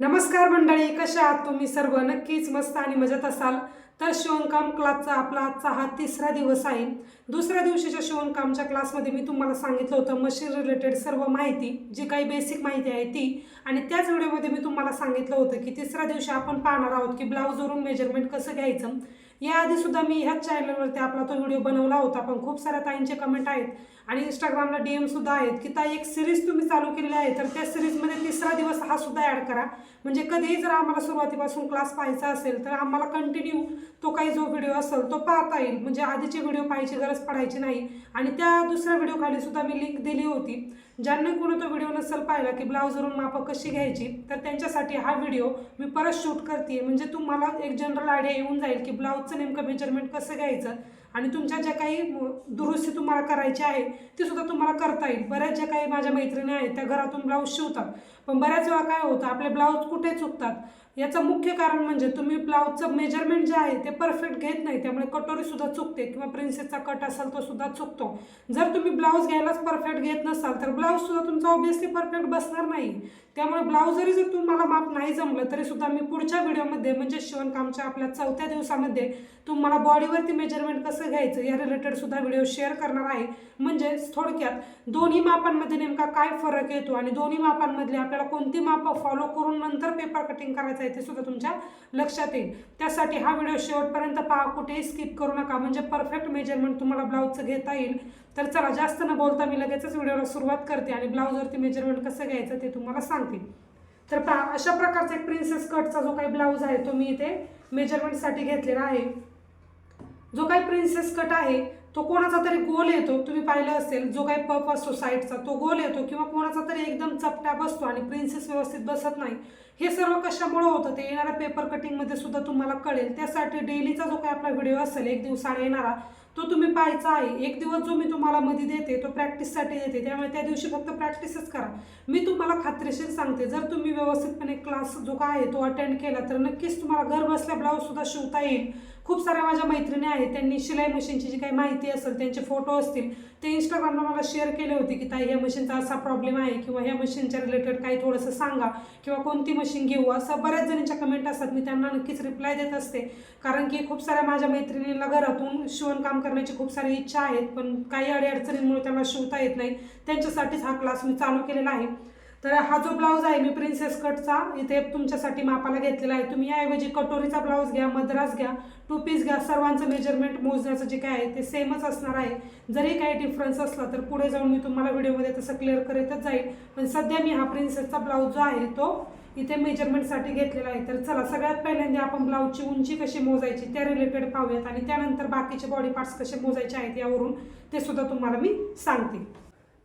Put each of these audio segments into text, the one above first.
नमस्कार मंडळी कशा आहात तुम्ही? सर्व नक्कीच मस्त आणि मजेत असाल. तर शिवणकाम क्लासचा आपला आजचा हा तिसरा दिवस आहे. दुसऱ्या दिवशीच्या शिवणकामच्या क्लासमध्ये मी तुम्हाला सांगितलं होतं मशीन रिलेटेड सर्व माहिती जी काही बेसिक माहिती आहे ती. आणि त्याच व्हिडिओमध्ये मी तुम्हाला सांगितलं होतं की तिसऱ्या दिवशी आपण पाहणार आहोत की ब्लाऊजवरून मेजरमेंट कसं घ्यायचं. याआधी सुद्धा मी ह्याच चॅनलवरती आपला तो व्हिडिओ बनवला होता पण खूप साऱ्या ताईंचे कमेंट आहेत. आणि इंस्टाग्रामला डी एमसुद्धा आहेत की ताई एक सिरीज तुम्ही चालू केलेली आहे तर त्या सिरीजमध्ये तिसरा दिवस हा सुद्धा ॲड करा. म्हणजे कधीही जर आम्हाला सुरुवातीपासून क्लास पाहायचा असेल तर आम्हाला कंटिन्यू तो काही जो व्हिडिओ असेल तो पाहता येईल. म्हणजे आधीचे व्हिडिओ पाहायची गरज पडायची नाही. आणि त्या दुसऱ्या व्हिडिओखाली सुद्धा मी लिंक दिली होती. ज्यांना कोणी तो व्हिडिओ नसेल पाहिला की ब्लाऊजवरून मापं कशी घ्यायची तर त्यांच्यासाठी हा व्हिडिओ मी परत शूट करते म्हणजे तुम्हाला एक जनरल आयडिया येऊन जाईल की ब्लाऊजचं नेमकं मेजरमेंट कसं घ्यायचं आणि तुमच्या ज्या काही दुरुस्ती तुम्हाला करायची आहे ती सुद्धा तुम्हाला करता येईल. बऱ्याच ज्या काही माझ्या मैत्रिणी आहेत त्या घरातून ब्लाऊज शिवतात. पण बऱ्याच वेळा काय होतं आपले ब्लाऊज कुठे चुकतात? याचं मुख्य कारण म्हणजे तुम्ही ब्लाऊजचं मेजरमेंट जे आहे ते परफेक्ट घेत नाही त्यामुळे कटोरीसुद्धा चुकते किंवा प्रिन्सेसचा कट असेल तो सुद्धा चुकतो. जर तुम्ही ब्लाऊज घ्यायलाच परफेक्ट घेत नसाल तर ब्लाऊजसुद्धा तुमचा ऑब्विसली परफेक्ट बसणार नाही. त्यामुळे ब्लाऊज जरी जर तुम्हाला माप नाही जमलं तरीसुद्धा मी पुढच्या व्हिडिओमध्ये म्हणजे शिवणकामच्या आपल्या चौथ्या दिवसामध्ये तुम्हाला बॉडीवरती मेजरमेंट कसं घ्यायचं या रिलेटेडसुद्धा व्हिडिओ शेअर करणार आहे. म्हणजेच थोडक्यात दोन्ही मापांमध्ये नेमका काय फरक येतो आणि दोन्ही मापांमधले आपल्याला कोणती मापं फॉलो करून नंतर पेपर कटिंग करायचं आहे ते सुद्धा तुमच्या लक्षात येईल. त्यासाठी हा व्हिडिओ शेवटपर्यंत पहा. कुठेही स्किप करू नका. म्हणजे परफेक्ट मेजरमेंट तुम्हाला ब्लाऊजचं घेता येईल. तर चला जास्त न बोलता मी लगेचच व्हिडिओला सुरुवात करते आणि ब्लाऊजवरती मेजरमेंट कसं घ्यायचं ते तुम्हाला सांगते. तर पहा अशा प्रकारचा एक प्रिन्सेस कटचा जो काही ब्लाऊज आहे तो मी इथे मेजरमेंटसाठी घेतलेला आहे. जो काही प्रिन्सेस कट आहे तो कोणाचा तरी गोल येतो तुम्ही पाहिलं असेल जो काही पफ असतो साईडचा तो गोल येतो किंवा कोणाचा तरी एकदम चपट्या बसतो आणि प्रिन्सेस व्यवस्थित बसत नाही. हे सर्व कशामुळे होतं? ते येणाऱ्या पेपर कटिंगमध्ये सुद्धा तुम्हाला कळेल. त्यासाठी डेलीचा जो काही आपला व्हिडिओ असेल एक दिवसाने येणारा तो तुम्ही पाहायचा आहे. एक दिवस जो मी तुम्हाला मध्ये देते तो प्रॅक्टिससाठी देते. त्यामुळे त्या दिवशी फक्त प्रॅक्टिसच करा. मी तुम्हाला खात्रीशीर सांगते जर तुम्ही व्यवस्थितपणे क्लास जो काय आहे तो अटेंड केला तर नक्कीच तुम्हाला घर बसल्या ब्लाऊजसुद्धा शिवता येईल. खूप साऱ्या माझ्या मैत्रिणी आहेत त्यांनी शिलाई मशीनची जी काही माहिती असेल त्यांचे फोटो असतील ते इंस्टाग्रामला मला शेअर केले होते की ताई ह्या मशीनचा असा प्रॉब्लेम आहे किंवा ह्या मशीनच्या रिलेटेड काही थोडंसं सांगा किंवा कोणती मशीन घेऊ. असं बऱ्याच जणींच्या कमेंट असतात. मी त्यांना नक्कीच रिप्लाय देत असते. कारण की खूप साऱ्या माझ्या मैत्रिणींना घरातून शिवणकाम करण्याची खूप सारी इच्छा आहेत पण काही अडीअडचणींमुळे त्यांना शिवता येत नाही. त्यांच्यासाठीच हा क्लास मी चालू केलेला आहे. तर हा जो ब्लाऊज आहे मी प्रिन्सेस कटचा इथे तुमच्यासाठी मापाला घेतलेला आहे. तुम्ही याऐवजी कटोरीचा ब्लाऊज घ्या मद्रास घ्या टू पीस घ्या. सर्वांचं मेजरमेंट मोजण्याचं जे काय आहे ते सेमच असणार आहे. जरी काही डिफरन्स असला तर पुढे जाऊन मी तुम्हाला व्हिडिओमध्ये तसं क्लिअर करतच जाईल. पण सध्या मी हा प्रिन्सेसचा ब्लाऊज जो आहे तो इथे मेजरमेंटसाठी घेतलेला आहे. तर चला सगळ्यात पहिल्यांदा आपण ब्लाऊजची उंची कशी मोजायची त्या रिलेटेड पाहूयात. आणि त्यानंतर बाकीचे बॉडी पार्ट्स कसे मोजायचे आहेत यावरून ते सुद्धा तुम्हाला मी सांगते.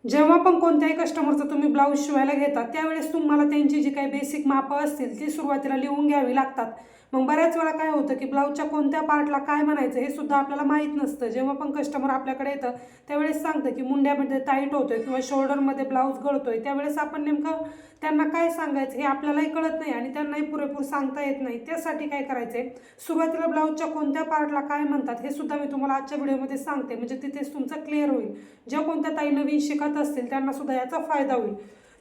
जेव्हा पण कोणत्याही कस्टमरचं तुम्ही ब्लाऊज शिवायला घेता त्यावेळेस तुम्हाला त्यांची जी काही बेसिक मापं असतील ती सुरुवातीला लिहून घ्यावी लागतात. मग बऱ्याच वेळा काय होतं की ब्लाऊजच्या कोणत्या पार्टला काय म्हणायचं हे सुद्धा आपल्याला माहीत नसतं. जेव्हा पण कस्टमर आपल्याकडे येतं त्यावेळेस सांगतं की मुंड्यामध्ये टाईट होतोय किंवा शोल्डरमध्ये ब्लाऊज गळतोय. त्यावेळेस आपण नेमकं त्यांना काय सांगायचं हे आपल्यालाही कळत नाही आणि त्यांनाही पुरेपूर सांगता येत नाही. त्यासाठी काय करायचं आहे सुरुवातीला ब्लाऊजच्या कोणत्या पार्टला काय म्हणतात हे सुद्धा मी तुम्हाला आजच्या व्हिडिओमध्ये सांगते. म्हणजे तिथेच तुमचं क्लिअर होईल. ज्या कोणत्या ताई नवीन शिकत असतील त्यांना सुद्धा याचा फायदा होईल.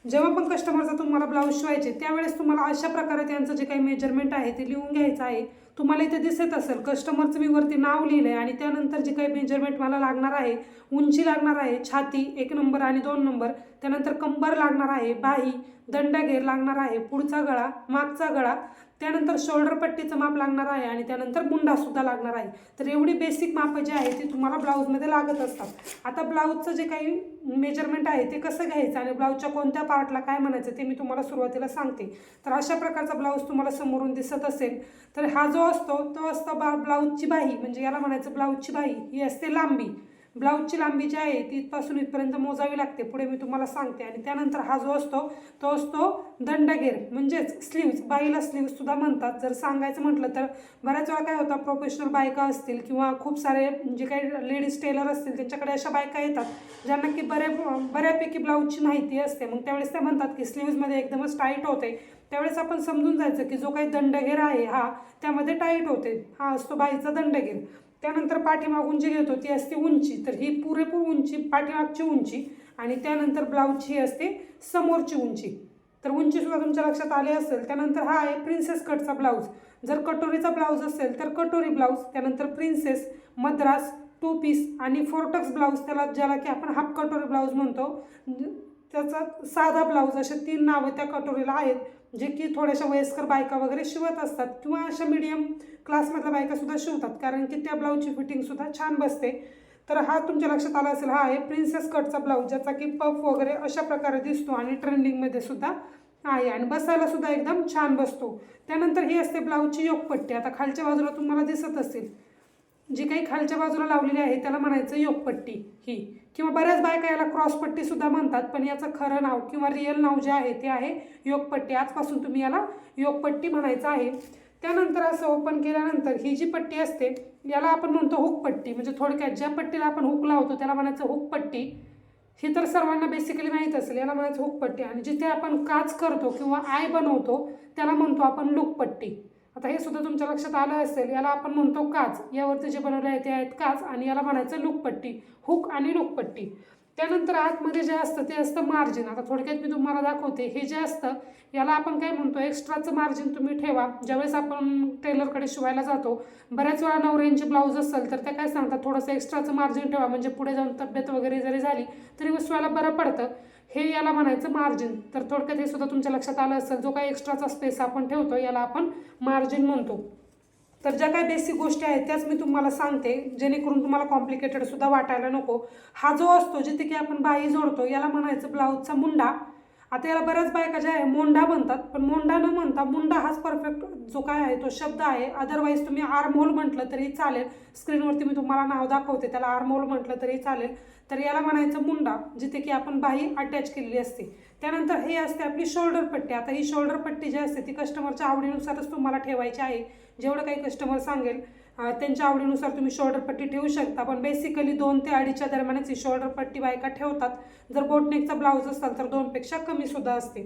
जेव्हा पण कस्टमरचा तुम्हाला ब्लाऊज शिवायचे त्यावेळेस तुम्हाला अशा प्रकारे त्यांचं जे काही मेजरमेंट आहे ते लिहून घ्यायचं आहे. तुम्हाला इथे दिसत असेल कस्टमरचं मी वरती नाव लिहिलं आहे आणि त्यानंतर जे काही मेजरमेंट मला लागणार आहे उंची लागणार आहे छाती एक नंबर आणि दोन नंबर त्यानंतर कंबर लागणार आहे बाही दंडघेर लागणार आहे पुढचा गळा मागचा गळा त्यानंतर शोल्डर पट्टीचं माप लागणार आहे आणि त्यानंतर बुंडासुद्धा लागणार आहे. तर एवढी बेसिक मापं जे आहे ती तुम्हाला ब्लाऊजमध्ये लागत असतात. आता ब्लाऊजचं जे काही मेजरमेंट आहे ते कसं घ्यायचं आणि ब्लाऊजच्या कोणत्या पार्टला काय म्हणायचं ते मी तुम्हाला सुरुवातीला सांगते. तर अशा प्रकारचा ब्लाऊज तुम्हाला समोरून दिसत असेल तर हा जो असतो तो असतो बा ब्लाऊजची बाही. म्हणजे याला म्हणायचं ब्लाऊजची बाही. ही असते लांबी. ब्लाऊजची लांबी जी आहे ती इथपासून इथपर्यंत मोजावी लागते. पुढे मी तुम्हाला सांगते. आणि त्यानंतर हा जो असतो तो असतो दंडगेर म्हणजेच स्लीव्ज बाईला स्लीव्जसुद्धा म्हणतात. जर सांगायचं म्हटलं तर बऱ्याच वेळा काय होतं प्रोफेशनल बायका असतील किंवा खूप सारे जे काही लेडीज टेलर असतील त्यांच्याकडे अशा बायका येतात ज्यांना की बऱ्या बऱ्यापैकी ब्लाऊजची माहिती असते. मग त्यावेळेस त्या म्हणतात की स्लीव्जमध्ये एकदमच टाईट होते. त्यावेळेस आपण समजून जायचं की जो काही दंडगेर आहे हा त्यामध्ये टाईट होते. हा असतो बाईचा दंडगेर त्यानंतर पाठीमागून जी घेतो ती असते उंची. तर ही पुरेपूर उंची पाठीमागची उंची आणि त्यानंतर ब्लाऊजची ही असते समोरची उंची. तर उंचीसुद्धा तुमच्या लक्षात आली असेल त्यानंतर हा आहे प्रिन्सेस कटचा ब्लाऊज. जर कटोरीचा ब्लाऊज असेल तर कटोरी ब्लाऊज त्यानंतर प्रिन्सेस मद्रास टू पीस आणि फोर्टक्स ब्लाऊज त्याला ज्याला की आपण हाफ कटोरी ब्लाऊज म्हणतो त्याचा साधा ब्लाऊज असे तीन नावं त्या कटोरीला आहेत जे की थोड्याशा वयस्कर बायका वगैरे शिवत असतात किंवा अशा मीडियम क्लासमधल्या बायकासुद्धा शिवतात कारण की त्या ब्लाऊजची फिटिंगसुद्धा छान बसते. तर हा तुमच्या लक्षात आला असेल हा आहे प्रिन्सेस कटचा ब्लाऊज ज्याचा की पफ वगैरे अशा प्रकारे दिसतो आणि ट्रेंडिंगमध्ये सुद्धा आहे आणि बसायला सुद्धा एकदम छान बसतो. त्यानंतर ही असते ब्लाऊजची योगपट्टी. आता खालच्या बाजूला तुम्हाला दिसत असेल जी काही खालच्या बाजूला लावलेली आहे त्याला म्हणायचं योगपट्टी ही. किंवा बऱ्याच बायका याला क्रॉसपट्टी सुद्धा म्हणतात पण याचं खरं नाव किंवा रिअल नाव जे आहे ते आहे योगपट्टी. आजपासून तुम्ही याला योगपट्टी म्हणायचं आहे. त्यानंतर असं ओपन केल्यानंतर ही जी पट्टी असते याला आपण म्हणतो हुकपट्टी. म्हणजे थोडक्यात ज्या पट्टीला आपण हुक लावतो त्याला म्हणायचं हुकपट्टी. हे ही तर सर्वांना बेसिकली माहीत असेल याला म्हणायचं हुकपट्टी. आणि जिथे आपण काच करतो किंवा आय बनवतो त्याला म्हणतो आपण लुकपट्टी. आता हे सुद्धा तुमच्या लक्षात आलं असेल याला आपण म्हणतो काच. यावरती जे बनवले आहे ते आहेत काच आणि याला म्हणायचं लुकपट्टी हुक आणि लुकपट्टी. त्यानंतर आतमध्ये जे असतं ते असतं मार्जिन आता थोडक्यात मी तुम्हाला दाखवते हे जे असतं याला आपण काय म्हणतो एक्स्ट्राचं मार्जिन तुम्ही ठेवा. ज्यावेळेस आपण टेलरकडे शिवायला जातो बऱ्याच वेळा नवऱ्यांची ब्लाऊज असेल तर त्या काय सांगतात थोडंसं एक्स्ट्राचं मार्जिन ठेवा. म्हणजे पुढे जाऊन तब्येत वगैरे जरी झाली तरी शिवायला बरं पडतं. हे याला म्हणायचं मार्जिन तर थोडक्यात हे सुद्धा तुमच्या लक्षात आलं असेल. जो काही एक्स्ट्राचा स्पेस आपण ठेवतो याला आपण मार्जिन म्हणतो. तर ज्या काही बेसिक गोष्टी आहेत त्याच मी तुम्हाला सांगते. जेणेकरून तुम्हाला कॉम्प्लिकेटेड सुद्धा वाटायला नको. हा जो असतो जिथे की आपण बाई जोडतो याला म्हणायचं ब्लाऊजचा मुंडा. आता याला बऱ्याच बायका ज्या आहे मोंडा म्हणतात पण मोंडा न म्हणता मुंडा हाच परफेक्ट जो काय आहे तो शब्द आहे. अदरवाईज तुम्ही आर्महोल म्हटलं तरी चालेल. स्क्रीनवरती मी तुम्हाला नाव दाखवते त्याला आर्महोल म्हटलं तरी चालेल. तर याला म्हणायचं मुंडा जिथे की आपण बाही अटॅच केलेली असते. त्यानंतर हे असते आपली शोल्डर पट्टी. आता ही शोल्डर पट्टी जी असते ती कस्टमरच्या आवडीनुसारच तुम्हाला ठेवायची आहे. जेवढं काही कस्टमर सांगेल त्यांच्या आवडीनुसार तुम्ही शोल्डर पट्टी ठेवू शकता. पण बेसिकली दोन ते अडीचच्या दरम्यानच ही शोल्डर पट्टी बायका ठेवतात. जर बोटनेकचा ब्लाऊज असाल तर दोनपेक्षा कमी सुद्धा असते.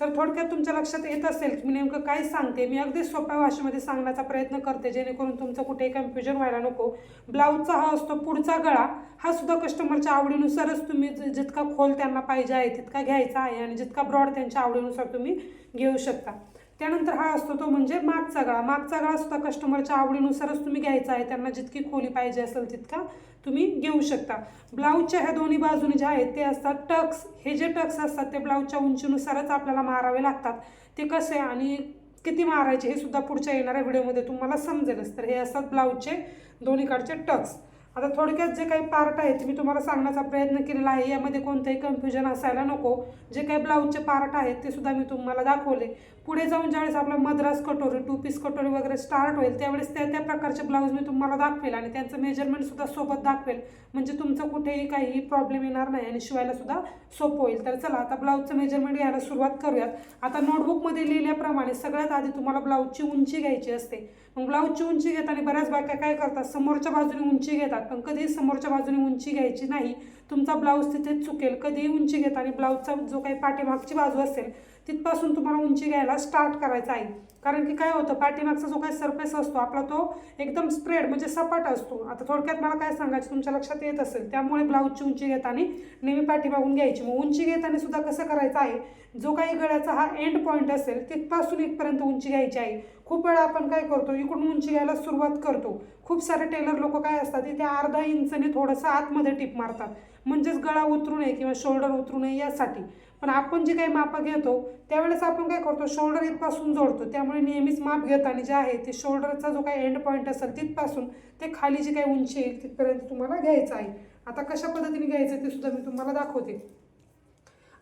तर थोडक्यात तुमच्या लक्षात येत असेल की मी नेमकं काय सांगते. मी अगदी सोप्या भाषेमध्ये सांगण्याचा प्रयत्न करते जेणेकरून तुमचं कुठेही कन्फ्युजन व्हायला नको. ब्लाऊजचा हा असतो पुढचा गळा. हा सुद्धा कस्टमरच्या आवडीनुसारच तुम्ही जितका खोल त्यांना पाहिजे आहे तितका घ्यायचा आहे आणि जितका ब्रॉड त्यांच्या आवडीनुसार तुम्ही घेऊ शकता. त्यानंतर हा असतो तो म्हणजे मागचा गळा. मागचा गळा सुद्धा कस्टमरच्या आवडीनुसारच तुम्ही घ्यायचा आहे. त्यांना जितकी खोली पाहिजे असेल तितका तुम्ही घेऊ शकता. ब्लाऊजच्या ह्या दोन्ही बाजूने ज्या आहेत ते असतात टक्स. हे जे टक्स असतात ते ब्लाऊजच्या उंचीनुसारच आपल्याला मारावे लागतात. ते कसे आणि किती मारायचे हे सुद्धा पुढच्या येणाऱ्या व्हिडिओमध्ये तुम्हाला समजेलच. तर हे असतात ब्लाऊजचे दोन्हीकडचे टक्स. आता थोडक्यात जे काही पार्ट आहेत ते मी तुम्हाला सांगण्याचा प्रयत्न केलेला आहे. यामध्ये कोणतंही कन्फ्युजन असायला नको. जे काही ब्लाऊजचे पार्ट आहेत ते सुद्धा मी तुम्हाला दाखवले. पुढे जाऊन ज्यावेळेस आपलं मद्रास कटोरी टू पीस कटोरी वगैरे स्टार्ट होईल त्यावेळेस त्या त्या प्रकारचे ब्लाऊज मी तुम्हाला दाखवेल आणि त्यांचं मेजरमेंटसुद्धा सोबत दाखवेल. म्हणजे तुमचं कुठेही काही प्रॉब्लेम येणार नाही आणि शिवायलासुद्धा सोपं होईल. तर चला आता ब्लाऊजचं मेजरमेंट घ्यायला सुरुवात करूयात. आता नोटबुकमध्ये लिहिल्याप्रमाणे सगळ्यात आधी तुम्हाला ब्लाऊजची उंची घ्यायची असते. मग ब्लाऊजची उंची घेताना बऱ्याच बायका काय करतात? समोरच्या बाजूने उंची घेतात पण कधीही समोरच्या बाजूने उंची घ्यायची नाही. तुमचा ब्लाऊज तिथेच चुकेल. कधीही उंची घेताना ब्लाऊजचा जो काही पाठीमागची बाजू असेल तिथपासून तुम्हाला उंची घ्यायला स्टार्ट करायचा आहे. कारण की काय होतं पाठीमागचा जो काही सरफेस असतो आपला तो एकदम स्प्रेड म्हणजे सपाट असतो. आता थोडक्यात मला काय सांगायचं तुमच्या लक्षात येत असेल त्यामुळे ब्लाऊजची उंची घेताना नेहमी पाठीमागून घ्यायची. मग उंची घेताना सुद्धा कसं करायचं आहे जो काही गळ्याचा हा एंड पॉईंट असेल तिथपासून इथपर्यंत उंची घ्यायची आहे. खूप वेळा आपण काय करतो इकडून उंची घ्यायला सुरुवात करतो. खूप सारे टेलर लोक काय असतात इथे अर्धा इंचने थोडंसं आतमध्ये टिप मारतात. म्हणजेच गळा उतरू नये किंवा शोल्डर उतरू नये यासाठी. पण आपण जी काही मापं घेतो त्यावेळेस आपण काय करतो शोल्डर इथपासून जोडतो. त्यामुळे नेहमीच माप घेताना जे आहे ते शोल्डरचा जो काही एंड पॉईंट असेल तिथपासून ते खाली जी काही उंची येईल तिथपर्यंत तुम्हाला घ्यायचं आहे. आता कशा पद्धतीने घ्यायचं ते सुद्धा मी तुम्हाला दाखवते.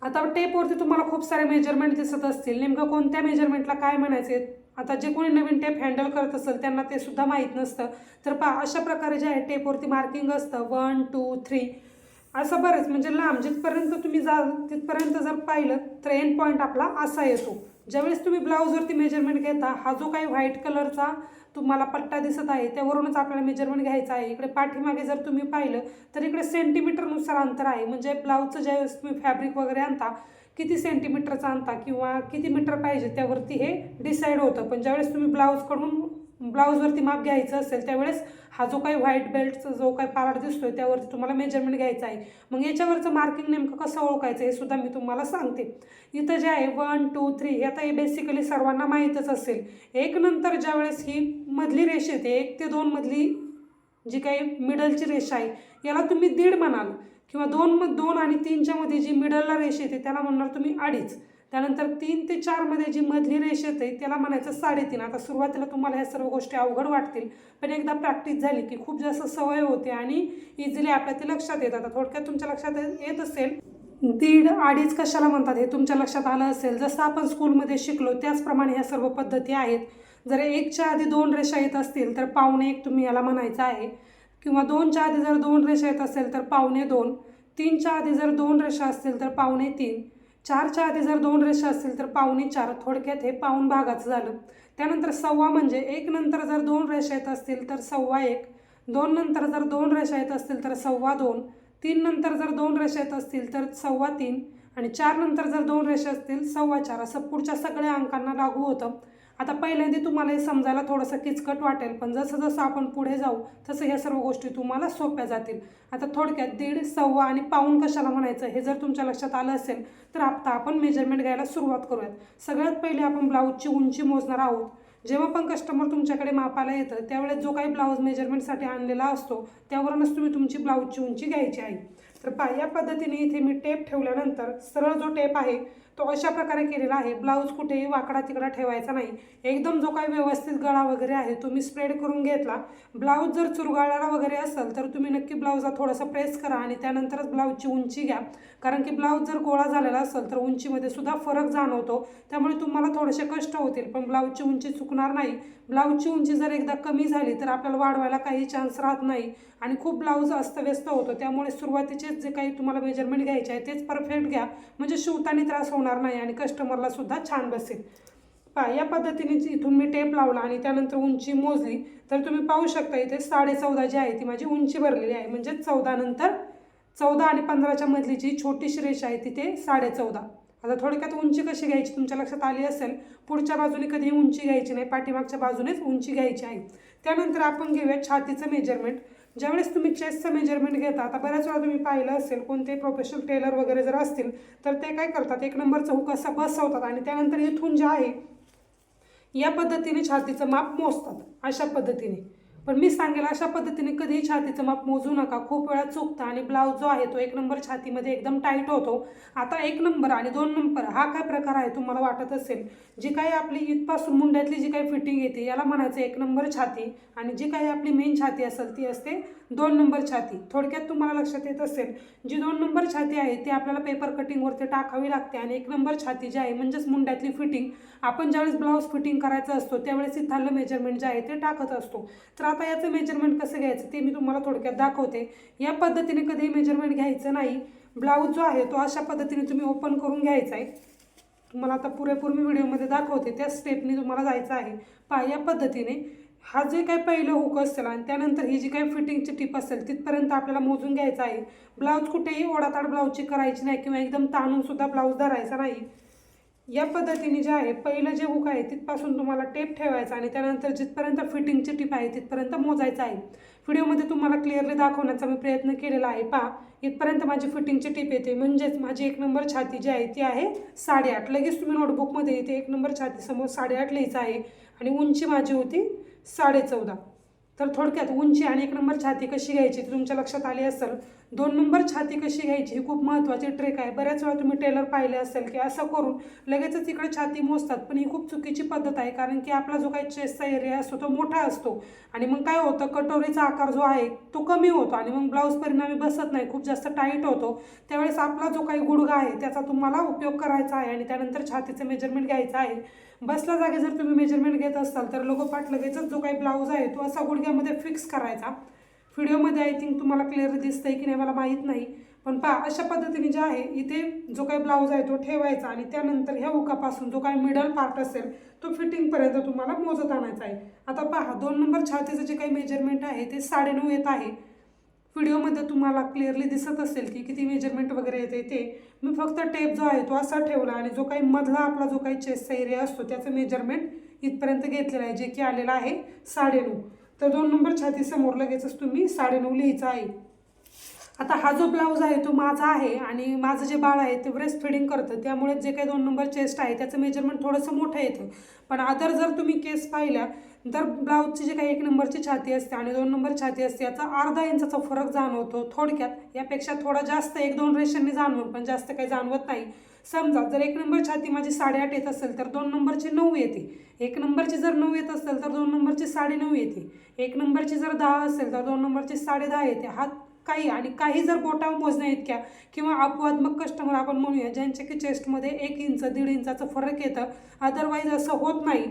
आता टेपवरती तुम्हाला खूप सारे मेजरमेंट दिसत असतील. नेमकं कोणत्या मेजरमेंटला काय म्हणायचे आता जे कोणी नवीन टेप हँडल करत असेल त्यांना ते सुद्धा माहीत नसतं. तर पा अशा प्रकारे जे आहे टेपवरती मार्किंग असतं. वन टू थ्री असं बरेच म्हणजे लांब जिथपर्यंत तुम्ही जा तिथपर्यंत जर पाहिलं तर एंड पॉईंट आपला असा येतो. ज्यावेळेस तुम्ही ब्लाऊजवरती मेजरमेंट घेता हा जो काही व्हाईट कलरचा तुम्हाला पट्टा दिसत आहे त्यावरूनच आपल्याला मेजरमेंट घ्यायचं आहे. इकडे पाठीमागे जर तुम्ही पाहिलं तर इकडे सेंटीमीटरनुसार अंतर आहे. म्हणजे ब्लाऊजचं ज्यावेळेस तुम्ही फॅब्रिक वगैरे आणता किती सेंटीमीटरचा आणता किंवा किती मीटर पाहिजे त्यावरती हे डिसाईड होतं. पण ज्यावेळेस तुम्ही ब्लाऊजकडून ब्लाऊजवरती माप घ्यायचं असेल त्यावेळेस हा जो काही व्हाईट बेल्टचा जो काही पार्ट दिसतोय त्यावरती तुम्हाला मेजरमेंट घ्यायचं आहे. मग याच्यावरचं मार्किंग नेमकं कसं ओळखायचं हे सुद्धा मी तुम्हाला सांगते. इथं जे आहे वन टू थ्री हे आता हे बेसिकली सर्वांना माहीतच असेल. एक नंतर ज्यावेळेस ही मधली रेष येते एक ते दोन मधली जी काही मिडलची रेषा आहे याला तुम्ही दीड म्हणाल. किंवा दोन म दोन आणि तीनच्या मध्ये जी मिडलला रेष येते त्याला म्हणणार तुम्ही अडीच. त्यानंतर तीन ते चारमध्ये जी मधली रेष येते त्याला म्हणायचं साडेतीन. आता सुरुवातीला तुम्हाला ह्या सर्व गोष्टी अवघड वाटतील पण एकदा प्रॅक्टिस झाली की खूप जास्त सवय होते आणि इझिली आपल्या ते लक्षात येतात. आता थोडक्यात तुमच्या लक्षात येत असेल दीड अडीच कशाला म्हणतात हे तुमच्या लक्षात आलं असेल. जसं आपण स्कूलमध्ये शिकलो त्याचप्रमाणे ह्या सर्व पद्धती आहेत. जर एकच्या आधी दोन रेषा येत असतील तर पावणे एक तुम्ही याला म्हणायचं आहे. किंवा दोनच्या आधी जर दोन रेषा येत असेल तर पावणे दोन. तीनच्या आधी जर दोन रेषा असतील तर पावणे तीन. चारच्या आधी जर दोन रेषा असतील तर पावणे चार थोडक्यात हे पाऊण भागाचं झालं. त्यानंतर सव्वा म्हणजे एक नंतर जर दोन रेषा येत असतील तर सव्वा एक दोन नंतर जर दोन रेषा येत असतील तर सव्वा दोन तीन नंतर जर दोन रेषा येत असतील तर सव्वा तीन आणि चार नंतर जर दोन रेषा असतील सव्वा चार असं पुढच्या सगळ्या अंकांना लागू होतं. आता पहिल्यांदा तुम्हाला हे समजायला थोडंसं किचकट वाटेल पण जसं जसं आपण पुढे जाऊ तसं ह्या सर्व गोष्टी तुम्हाला सोप्या जातील. आता थोडक्यात दीड सव्वा आणि पाऊण कशाला म्हणायचं हे जर तुमच्या लक्षात आलं असेल तर आता आपण मेजरमेंट घ्यायला सुरुवात करूयात. सगळ्यात पहिले आपण ब्लाऊजची उंची मोजणार आहोत. जेव्हा पण कस्टमर तुमच्याकडे मापाला येतं त्यावेळेस जो काही ब्लाऊज मेजरमेंटसाठी आणलेला असतो त्यावरूनच तुम्ही तुमची ब्लाऊजची उंची घ्यायची आहे. तर पहा या पद्धतीने इथे मी टेप ठेवल्यानंतर सरळ जो टेप आहे तो अशा प्रकारे केलेला आहे. ब्लाऊज कुठेही वाकडा तिकडा ठेवायचा नाही. एकदम जो काही व्यवस्थित गळा वगैरे आहे तुम्ही स्प्रेड करून घेतला. ब्लाऊज जर चुरगाळलेला वगैरे असेल तर तुम्ही नक्की ब्लाऊजला थोडंसं प्रेस करा आणि त्यानंतरच ब्लाऊजची उंची घ्या. कारण की ब्लाऊज जर गोळा झालेला असेल तर उंचीमध्ये सुद्धा फरक जाणवतो. त्यामुळे तुम्हाला थोडेसे कष्ट होतील पण ब्लाऊजची उंची चुकणार नाही. ब्लाऊजची उंची जर एकदा कमी झाली तर आपल्याला वाढवायला काही चान्स राहत नाही आणि खूप ब्लाऊज अस्तव्यस्त होतो. त्यामुळे सुरुवातीचेच जे काही तुम्हाला मेजरमेंट घ्यायचे आहे तेच परफेक्ट घ्या. म्हणजे शिवताना त्रास होणार नाही आणि कस्टमरला सुद्धा छान बसेल. पहा या पद्धतीने जी इथून मी टेप लावला आणि त्यानंतर उंची मोजली. तर तुम्ही पाहू शकता इथे साडे चौदा जी आहे ती माझी उंची भरलेली आहे. म्हणजे चौदा नंतर चौदा आणि पंधराच्या मधली जी छोटीशी रेषा आहे तिथे साडे चौदा. आता थोडक्यात उंची कशी घ्यायची तुमच्या लक्षात आली असेल पुढच्या बाजूने कधीही उंची घ्यायची नाही पाठीमागच्या बाजूनेच उंची घ्यायची आहे. त्यानंतर आपण घेऊया छातीचं मेजरमेंट ज्यावेळेस तुम्ही चेस्टचं मेजरमेंट घेता आता बऱ्याच वेळा तुम्ही पाहिलं असेल कोणते प्रोफेशनल टेलर वगैरे जर असतील तर ते काय करतात एक नंबरचं हुक असं बसवतात आणि त्यानंतर इथून जे आहे या पद्धतीने छातीचं माप मोजतात अशा पद्धतीने. पण मी सांगेल अशा पद्धतीने कधीही छातीचं माप मोजू नका. खूप वेळा चुकतं आणि ब्लाऊज जो आहे तो एक नंबर छातीमध्ये एकदम टाईट होतो. आता एक नंबर आणि दोन नंबर हा काय प्रकार आहे तुम्हाला वाटत असेल? जी काही आपली इथपासून मुंड्यातली जी काही फिटिंग येते याला म्हणायचं एक नंबर छाती आणि जी काही आपली मेन छाती असेल ती असते दोन नंबर छाती. थोडक्यात तुम्हाला लक्षात येत असेल जी दोन नंबर छाती आहे ती आपल्याला पेपर कटिंगवरती टाकावी लागते आणि एक नंबर छाती जी आहे म्हणजेच मुंड्यातली फिटिंग आपण ज्यावेळेस ब्लाऊज फिटिंग करायचं असतो त्यावेळेस इथलं मेजरमेंट जे आहे ते टाकत असतो. तर आता याचं मेजरमेंट कसं घ्यायचं ते मी तुम्हाला थोडक्यात दाखवते. या पद्धतीने कधीही मेजरमेंट घ्यायचं नाही. ब्लाऊज जो आहे तो अशा पद्धतीने तुम्ही ओपन करून घ्यायचा आहे. तुम्हाला आता पुरेपूर मी व्हिडिओमध्ये दाखवते त्या स्टेपनी तुम्हाला जायचं आहे. पहा या पद्धतीने हा जे काही पहिलं हुक असेल आणि त्यानंतर ही जी काही फिटिंगची टिप असेल तिथपर्यंत आपल्याला मोजून घ्यायचं आहे. ब्लाऊज कुठेही ओढाताड ब्लाऊजची करायची नाही किंवा एकदम ताणूनसुद्धा ब्लाऊज धरायचा नाही. या पद्धतीने जे आहे पहिलं जे हुक आहे तिथपासून तुम्हाला टेप ठेवायचा आणि त्यानंतर जिथपर्यंत फिटिंगची टिप आहे तिथपर्यंत मोजायचं आहे. व्हिडिओमध्ये तुम्हाला क्लिअरली दाखवण्याचा मी प्रयत्न केलेला आहे. पहा इथपर्यंत माझी फिटिंगची टिप येते. म्हणजेच माझी एक नंबर छाती जी आहे ती आहे साडेआठ. लगेच तुम्ही नोटबुकमध्ये इथे एक नंबर छाती समोर साडेआठ लिहायचं आहे. आणि उंची माझी होती साडेचौदा. तर थोडक्यात उंची आणि एक नंबर छाती कशी घ्यायची ती तुमच्या लक्षात आली असेल. दोन नंबर छाती कशी घ्यायची ही खूप महत्त्वाची ट्रेक आहे. बऱ्याच वेळा तुम्ही टेलर पाहिले असेल की असं करून लगेचच इकडे छाती मोजतात. पण ही खूप चुकीची पद्धत आहे कारण की आपला जो काही चेस्टचा एरिया असतो तो मोठा असतो. आणि मग काय होतं? कटोरीचा आकार जो आहे तो कमी होतो आणि मग ब्लाऊज परिणामी बसत नाही. खूप जास्त टाईट होतो. त्यावेळेस आपला जो काही गुडघा आहे त्याचा तुम्हाला उपयोग करायचा आहे आणि त्यानंतर छातीचं मेजरमेंट घ्यायचं आहे. बसल्या जागी जर तुम्ही मेजरमेंट घेत असाल तर लगोपाठ लगेचच जो काही ब्लाऊज आहे तो असा गुडघ्यामध्ये फिक्स करायचा. व्हिडिओमध्ये आय थिंक तुम्हाला क्लिअर दिसतंय की नाही मला माहीत नाही. पण पहा अशा पद्धतीने जे आहे इथे जो काही ब्लाऊज आहे तो ठेवायचा आणि त्यानंतर ह्या उकापासून जो काही मिडल पार्ट असेल तो फिटिंगपर्यंत तुम्हाला मोजत आणायचा आहे. आता पहा दोन नंबर छातीचं जे काही मेजरमेंट आहे ते साडेनऊ येत आहे. व्हिडिओमध्ये तुम्हाला क्लिअरली दिसत असेल की किती मेजरमेंट वगैरे येते ते. मी फक्त टेप जो आहे तो असा ठेवला आणि जो काही मधला आपला जो काही चेस्टचा एरिया असतो त्याचं मेजरमेंट इथपर्यंत घेतलेला आहे जे की आलेलं आहे साडेनऊ. तर दोन नंबर छातीसमोर लगेचच तुम्ही साडेनऊ लिहायचं आहे. आता हा जो ब्लाऊज आहे तो माझा आहे आणि माझं जे बाळ आहे ते ब्रेस्ट फिडिंग करतं. त्यामुळे जे काही दोन नंबर चेस्ट आहे त्याचं मेजरमेंट थोडंसं मोठं येतं. पण अदर जर तुम्ही केस पाहिल्या तर ब्लाऊजची जी काही एक नंबरची छाती असते आणि दोन नंबर छाती असते याचा अर्धा इंचाचा फरक जाणवतो थोडक्यात. यापेक्षा थोडा जास्त एक दोन रेषांनी जाणवून पण जास्त काही जाणवत नाही. समजा जर एक नंबर छाती माझी साडेआठ येत असेल तर दोन नंबरची नऊ येते. एक नंबरची जर नऊ येत असेल तर दोन नंबरची साडेनऊ येते. एक नंबरची जर दहा असेल तर दोन नंबरची साडे दहा येते. हा काही आणि काही जर बोटा मोजण्या इतक्या किंवा अपवादमक कस्टमर आपण म्हणूया ज्यांच्या की चेस्टमध्ये एक इंच दीड इंचाचं फरक येतं. अदरवाईज असं होत नाही.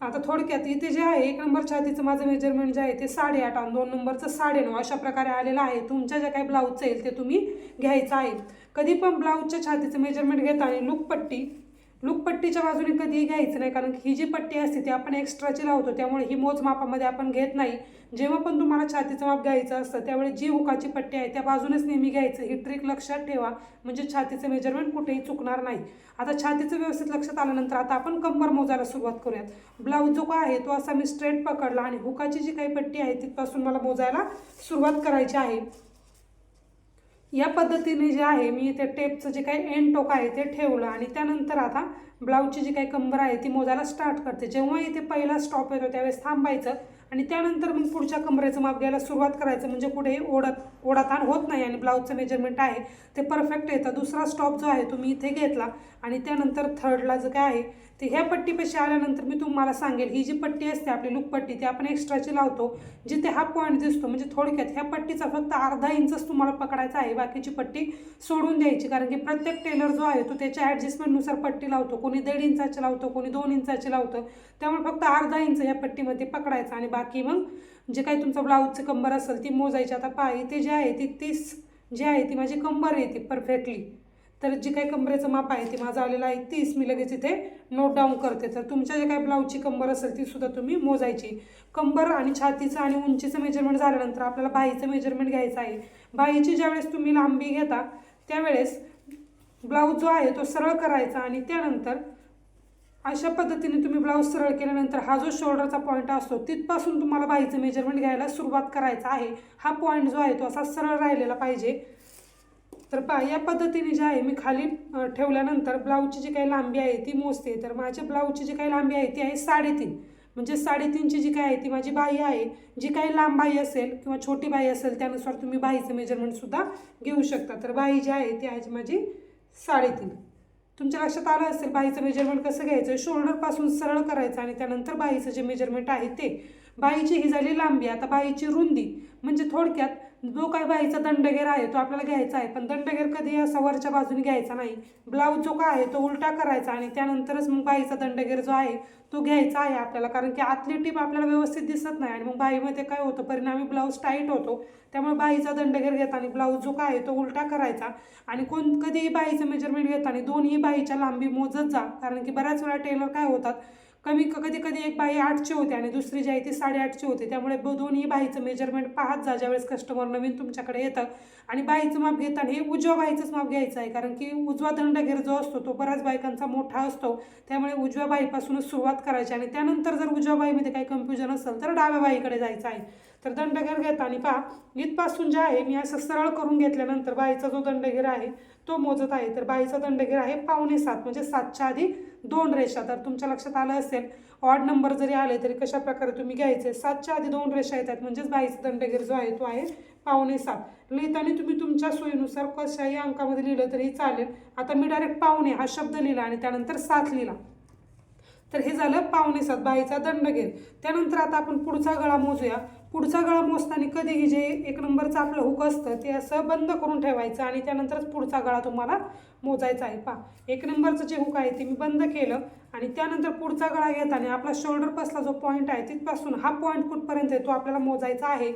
आता थोडक्यात इथे जे आहे एक नंबर छातीचं माझं मेजरमेंट जे म्हणजे आहे ते साडेआठ आणि दोन नंबरचं साडेनऊ अशा प्रकारे आलेलं आहे. तुमच्या ज्या काही ब्लाऊजचं येईल ते तुम्ही घ्यायचं आहे. कधी पण ब्लाऊजच्या छातीचं मेजरमेंट घेताना लुकपट्टी लुकपट्टीच्या बाजूने कधीही घ्यायचं नाही कारण ही जी पट्टी असते ती आपण एक्स्ट्राची लावतो त्यामुळे ही मोजमापामध्ये आपण घेत नाही. जेव्हा पण तुम्हाला छातीचं माप घ्यायचं असतं त्यावेळी जी हुकाची पट्टी आहे त्या बाजूनेच नेहमी घ्यायचं. ही ट्रिक लक्षात ठेवा म्हणजे छातीचं मेजरमेंट कुठेही चुकणार नाही. आता छातीचं व्यवस्थित लक्षात आल्यानंतर आता आपण कंबर मोजायला सुरुवात करूयात. ब्लाऊज जो का आहे तो असा मी स्ट्रेट पकडला आणि हुकाची जी काही पट्टी आहे तिथपासून मला मोजायला सुरुवात करायची आहे. या पद्धतीने जे आहे मी ते टेपचं जे काही एंड टोक आहे ते ठेवलं आणि त्यानंतर आता ब्लाऊजची जी काही कंबर आहे ती मोजायला स्टार्ट करते. जेव्हा इथे पहिला स्टॉप येतो त्यावेळेस थांबायचं आणि त्यानंतर मग पुढच्या कमरेचं माप घ्यायला सुरुवात करायचं म्हणजे कुठेही ओढत ओढाताण होत नाही आणि ब्लाऊजचं मेजरमेंट आहे ते परफेक्ट येतं. दुसरा स्टॉप जो आहे तो मी इथे घेतला आणि त्यानंतर थर्डला जो काय आहे तर ह्या पट्टीपाशी आल्यानंतर मी तुम्हाला सांगेल ही जी पट्टी असते आपली लुकपट्टी ती आपण एक्स्ट्राची लावतो जिथे हा पॉईंट दिसतो म्हणजे थोडक्यात ह्या पट्टीचा फक्त अर्धा इंचच तुम्हाला पकडायचा आहे बाकीची पट्टी सोडून द्यायची कारण की प्रत्येक टेलर जो आहे तो त्याच्या ॲडजस्टमेंटनुसार पट्टी लावतो कोणी दीड इंचाची लावतो कोणी दोन इंचाची लावतं त्यामुळे फक्त अर्धा इंच ह्या पट्टीमध्ये पकडायचं आणि बाकी मग जे काही तुमचं ब्लाऊजचं कंबर असेल ती मोजायची. आता पाय इथे जे आहे ती तीस जी आहे ती माझी कंबर येते परफेक्टली तर जी काही कंबरेचं माप आहे ते माझं आलेलं आहे तीस. मी लगेच इथे नोट डाऊन करते. तर तुमच्या जे काही ब्लाऊजची कंबर असेल ती सुद्धा तुम्ही मोजायची. कंबर आणि छातीचं आणि उंचीचं मेजरमेंट झाल्यानंतर आपल्याला बाईचं मेजरमेंट घ्यायचं आहे. बाईची ज्यावेळेस तुम्ही लांबी घेता त्यावेळेस ब्लाऊज जो आहे तो सरळ करायचा आणि त्यानंतर अशा पद्धतीने तुम्ही ब्लाऊज सरळ केल्यानंतर हा जो शोल्डरचा पॉईंट असतो तिथपासून तुम्हाला बाईचं मेजरमेंट घ्यायला सुरुवात करायचा आहे. हा पॉईंट जो आहे तो असा सरळ राहिलेला पाहिजे. तर पा या पद्धतीने जे आहे मी खाली ठेवल्यानंतर ब्लाऊजची जी काही लांबी आहे ती मोजते. तर माझ्या ब्लाऊजची जी काही लांबी आहे ती आहे साडेतीन. म्हणजे साडेतीनची जी काय आहे ती माझी बाई आहे. जी काही लांब बाई असेल किंवा छोटी बाई असेल त्यानुसार तुम्ही बाईचं मेजरमेंटसुद्धा घेऊ शकता. तर बाई जी आहे ती आहे माझी साडेतीन. तुमच्या लक्षात आलं असेल बाईचं मेजरमेंट कसं घ्यायचं? शोल्डरपासून सरळ करायचं आणि त्यानंतर बाईचं जे मेजरमेंट आहे ते. बाईची ही झाली लांबी आता बाईची रुंदी. म्हणजे थोडक्यात जो काय बाईचा दंडगेर आहे तो आपल्याला घ्यायचा आहे. पण दंडगेर कधी असा वरच्या बाजूने घ्यायचा नाही. ब्लाऊज जो काय आहे तो उलटा करायचा आणि त्यानंतरच मग बाईचा दंडगेर जो आहे तो घ्यायचा आहे आपल्याला. कारण की आतली टीप आपल्याला व्यवस्थित दिसत नाही आणि मग बाईमध्ये काय होतं परिणामी ब्लाऊज टाईट होतो. त्यामुळे बाईचा दंडगेर घेताना ब्लाऊज जो काय आहे तो उलटा करायचा. आणि कोण कधीही बाईचं मेजरमेंट घेताना दोन्ही बाईच्या लांबी मोजत जा. कारण की बऱ्याच वेळा टेलर काय होतात कमी कधी कधी एक बाई आठचे होते आणि दुसरी जी आहे ती साडेआठचे होते. त्यामुळे ब- दोन्ही बाईचं मेजरमेंट पाहत जा ज्यावेळेस कस्टमर नवीन तुमच्याकडे येतं. आणि बाईचं माप घेताना हे उजव्या बाईचंच माप घ्यायचं आहे. कारण की उजवा दंडघेर जो असतो तो बऱ्याच बायकांचा मोठा असतो. त्यामुळे उजव्या बाईपासूनच सुरुवात करायची. आणि त्यानंतर जर उजव्या बाईमध्ये काही कन्फ्युजन असेल तर डाव्या बाईकडे जायचं आहे. तर दंडघेर घेताना पहा इथपासून जे आहे मी असं सरळ करून घेतल्यानंतर बाईचा जो दंडगेर आहे तो मोजत आहे. तर बाईचा दंडगेर आहे पावणे सात म्हणजे सातच्या आधी दोन रेषा. तर तुमच्या लक्षात आलं असेल ऑड नंबर जरी आले तरी कशा प्रकारे तुम्ही घ्यायचे? सातच्या आधी दोन रेषा येतात म्हणजेच बाईचा दंडगीर जो आहे तो आहे पावणे सात. लिहिताना तुम्ही तुमच्या सोयीनुसार कशाही अंकामध्ये लिहिलं तरी चालेल. आता मी डायरेक्ट पावणे हा शब्द लिहिला आणि त्यानंतर सात लिहिला. तर हे झालं पावणे सात बाईचा दंडगीर. त्यानंतर आता आपण पुढचा गळा मोजूया. पुढचा गळा मोजताना कधीही जे एक नंबरचं आपलं हुक असतं ते असं बंद करून ठेवायचं आणि त्यानंतरच पुढचा गळा तुम्हाला मोजायचा आहे. पा एक नंबरचं जे हुक आहे ते मी बंद केलं आणि त्यानंतर पुढचा गळा घेताना आपला शोल्डर पसला जो पॉईंट आहे तिथपासून हा पॉईंट कुठपर्यंत आहे तो आपल्याला मोजायचा आहे.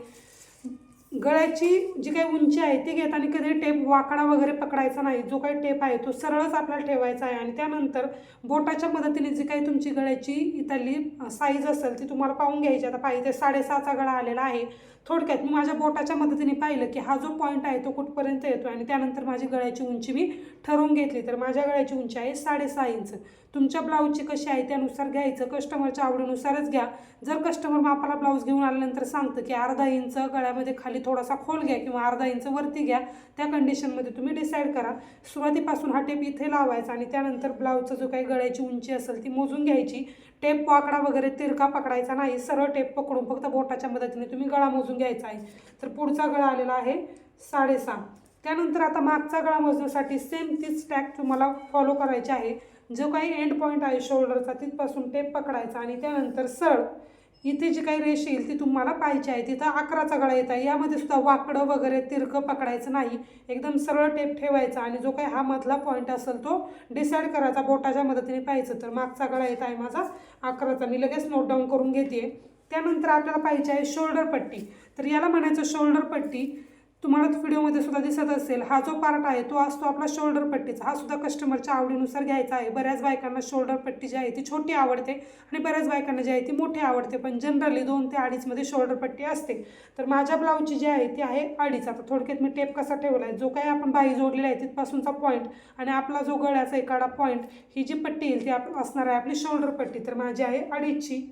गळ्याची जी काही उंची आहे ती घेताना कधी टेप वाकडा वगैरे पकडायचा नाही जो काही टेप आहे तो सरळच आपल्याला ठेवायचा आहे. आणि त्यानंतर बोटाच्या मदतीने जी काही तुमची गळ्याची इथली साईज असेल ती तुम्हाला पाहून घ्यायची. आता पाहिजे साडेसहाचा गळा आलेला आहे. थोडक्यात मी माझ्या बोटाच्या मदतीने पाहिलं की हा जो पॉईंट आहे तो कुठपर्यंत येतो आणि त्यानंतर माझी गळ्याची उंची मी ठरवून घेतली. तर माझ्या गळ्याची उंची आहे साडेसहा इंच. तुमच्या ब्लाऊजची कशी आहे त्यानुसार घ्यायचं कस्टमरच्या आवडीनुसारच घ्या. जर कस्टमर मापाला ब्लाऊज घेऊन आल्यानंतर सांगतं की अर्धा इंच गळ्यामध्ये खाली थोडासा खोल घ्या किंवा अर्धा इंच वरती घ्या त्या कंडिशनमध्ये तुम्ही डिसाईड करा. सुरुवातीपासून हा टेप इथे लावायचा आणि त्यानंतर ब्लाऊजचा जो काही गळ्याची उंची असेल ती मोजून घ्यायची. टेप वाकडा वगैरे तिरका पकडायचा नाही सरळ टेप पकडून फक्त बोटाच्या मदतीने तुम्ही गळा मोजून घ्यायचा आहे. तर पुढचा गळा आलेला आहे साडेसहा. त्यानंतर आता मागचा गळा मोजण्यासाठी सेम तीच टॅग तुम्हाला फॉलो करायची आहे. जो काही एंड पॉईंट आहे शोल्डरचा तिथपासून टेप पकडायचा आणि त्यानंतर सळ इथे जी काही रेष येईल ती तुम्हाला पाहिजे आहे. तिथं अकराचा गळा येत आहे. यामध्ये सुद्धा वाकडं वगैरे तिरकं पकडायचं नाही. एकदम सरळ टेप ठेवायचा आणि जो काही हा मधला पॉईंट असेल तो डिसाईड करायचा. बोटाच्या मदतीने पाहायचं. तर मागचा गळा येत आहे माझा अकराचा. मी लगेच नोट डाऊन करून घेते. त्यानंतर आपल्याला पाहिजे आहे शोल्डर पट्टी. तर याला म्हणायचं शोल्डर पट्टी. तुम्हाला व्हिडिओमध्ये सुद्धा दिसत असेल हा जो पार्ट आहे तो असतो आपला शोल्डर पट्टीचा. हा सुद्धा कस्टमरच्या आवडीनुसार घ्यायचा आहे. बऱ्याच बायकांना शोल्डर पट्टी जी आहे ती छोटी आवडते आणि बऱ्याच बायकांना जी आहे ती मोठी आवडते. पण जनरली दोन ते अडीचमध्ये शोल्डर पट्टी असते. तर माझ्या ब्लाऊजची जी आहे ती आहे अडीच. आता थोडक्यात मी टेप कसा ठेवला आहे जो काही आपण बाई जोडलेला आहे तिथपासूनचा पॉईंट आणि आपला जो गळ्याचा एखादा पॉईंट ही जी पट्टी येईल ती आप असणार आहे आपली शोल्डर पट्टी. तर माझी आहे अडीचची.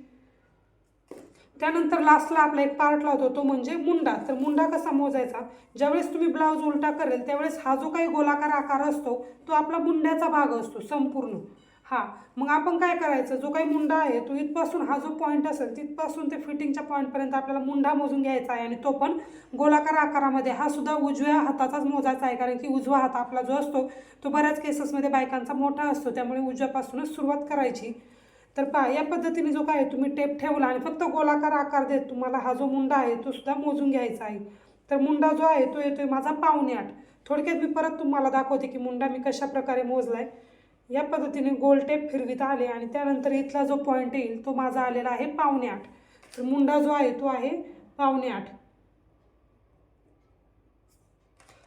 त्यानंतर लास्टला आपला एक पार्ट लावतो तो म्हणजे मुंडा. तर मुंडा कसा मोजायचा? ज्यावेळेस तुम्ही ब्लाऊज उलटा करेल त्यावेळेस हा जो काही गोलाकार आकार असतो तो आपला मुंड्याचा भाग असतो संपूर्ण. हा मग आपण काय करायचं? जो काही मुंडा आहे तो इथपासून हा जो पॉईंट असेल तिथपासून ते फिटिंगच्या पॉईंटपर्यंत आपल्याला मुंडा मोजून घ्यायचा आहे. आणि तो पण गोलाकार आकारामध्ये. हा सुद्धा उजव्या हाताचाच मोजायचा आहे कारण की उजवा हात आपला जो असतो तो बऱ्याच केसेसमध्ये बायकांचा मोठा असतो त्यामुळे उजव्यापासूनच सुरुवात करायची. तर पहा या पद्धतीने जो काय तुम्ही टेप ठेवला आणि फक्त गोलाकार आकार देत तुम्हाला हा जो मुंडा आहे तो सुद्धा मोजून घ्यायचा आहे. तर मुंडा जो आहे तो येतोय माझा पावणे आठ. थोडक्यात मी परत तुम्हाला दाखवते की मुंडा मी कशा प्रकारे मोजलाय. या पद्धतीने गोल टेप फिरवित आले आणि त्यानंतर इथला जो पॉईंट येईल तो माझा आलेला आहे पावणे आठ. तर मुंडा जो आहे तो आहे पावणे आठ.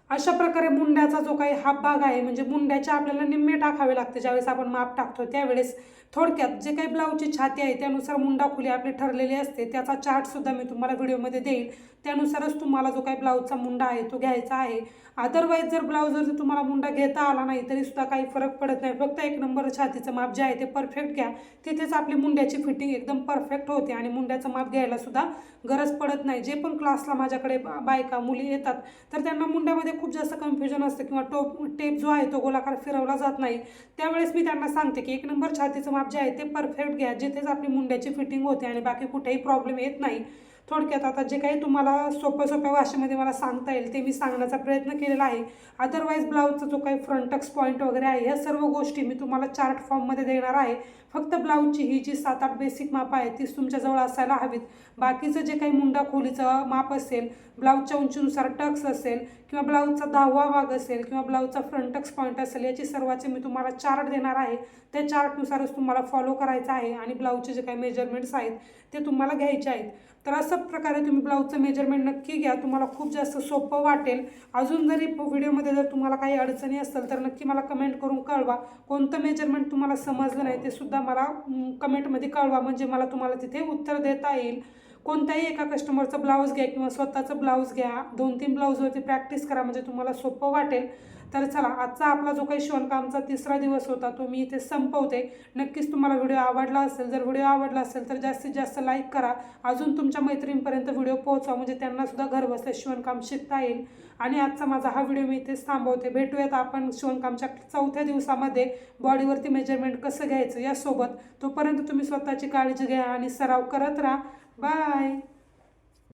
अशा प्रकारे मुंड्याचा जो काही हा भाग आहे म्हणजे मुंड्याचे आपल्याला निम्मे टाकावे लागते ज्यावेळेस आपण माप टाकतो त्यावेळेस थोडक्यात जे काही ब्लाऊजची छाती आहे त्यानुसार मुंडा खुली आपली ठरलेली असते त्याचा चार्टसुद्धा मी तुम्हाला व्हिडिओमध्ये देईल. त्यानुसारच तुम्हाला जो काही ब्लाऊजचा मुंडा आहे तो घ्यायचा आहे. अदरवाईज जर ब्लाऊज जर तुम्हाला मुंडा घेता आला नाही तरी सुद्धा काही फरक पडत नाही. फक्त एक नंबर छातीचं माप जे आहे ते परफेक्ट घ्या. तिथेच आपली मुंड्याची फिटिंग एकदम परफेक्ट होते आणि मुंड्याचं माप घ्यायला सुद्धा गरज पडत नाही. जे पण क्लासला माझ्याकडे बायका मुली येतात तर त्यांना मुंड्यामध्ये खूप जास्त कन्फ्युजन असतं किंवा टोप टेप जो आहे तो गोलाकार फिरवला जात नाही. त्यावेळेस मी त्यांना सांगते की एक नंबर छातीचं माप जे आहे ते परफेक्ट घ्या. जिथेच आपली मुंड्याची फिटिंग होते आणि बाकी कुठेही प्रॉब्लेम येत नाही. थोडक्यात आता जे काही तुम्हाला सोप्या सोप्या भाषेमध्ये मला सांगता येईल ते मी सांगण्याचा प्रयत्न केलेला आहे. अदरवाईज ब्लाऊजचा जो काही फ्रंटक्स पॉईंट वगैरे आहे ह्या सर्व गोष्टी मी तुम्हाला चार्ट फॉर्ममध्ये देणार आहे. फक्त ब्लाऊजची ही जी सात आठ बेसिक माप आहे तीच तुमच्याजवळ असायला हवीत. बाकीचं जे काही मुंडा खोलीचं माप असेल ब्लाऊजच्या उंचीनुसार टक्स असेल किंवा ब्लाऊजचा दहावा भाग असेल किंवा ब्लाऊजचा फ्रंटक्स पॉईंट असेल याची सर्वाचे मी तुम्हाला चार्ट देणार आहे. त्या चार्टनुसारच तुम्हाला फॉलो करायचं आहे आणि ब्लाऊजचे जे काही मेजरमेंट्स आहेत ते तुम्हाला घ्यायचे आहेत. तर असं प्रकारे तुम्ही ब्लाऊजचं मेजरमेंट नक्की घ्या. तुम्हाला खूप जास्त सोपं वाटेल. अजून जरी व्हिडिओमध्ये जर तुम्हाला काही अडचणी असतील तर नक्की मला कमेंट करून कळवा. कोणतं मेजरमेंट तुम्हाला समजलं नाही ते सुद्धा मला कमेंटमध्ये कळवा. म्हणजे मला तुम्हाला तिथे उत्तर देता येईल. कोणत्याही एका कस्टमरचं ब्लाऊज घ्या किंवा स्वतःचं ब्लाऊज घ्या. दोन तीन ब्लाऊजवरती प्रॅक्टिस करा. म्हणजे तुम्हाला सोपं वाटेल. तर चला आजचा आपला जो काही शिवणकामचा तिसरा दिवस होता तो मी इथे संपवते. नक्कीच तुम्हाला व्हिडिओ आवडला असेल जर व्हिडिओ आवडला असेल तर जास्तीत जास्त लाईक करा. अजून तुमच्या मैत्रिणींपर्यंत व्हिडिओ पोहोचवा म्हणजे त्यांनासुद्धा घरबसल्या घर बसल्या शिवणकाम शिकता येईल. आणि आजचा माझा हा व्हिडिओ मी इथेच थांबवते. भेटूयात आपण शिवणकामच्या चौथ्या दिवसामध्ये बॉडीवरती मेजरमेंट कसं घ्यायचं यासोबत. तोपर्यंत तुम्ही स्वतःची काळजी घ्या आणि सराव करत राहा. बाय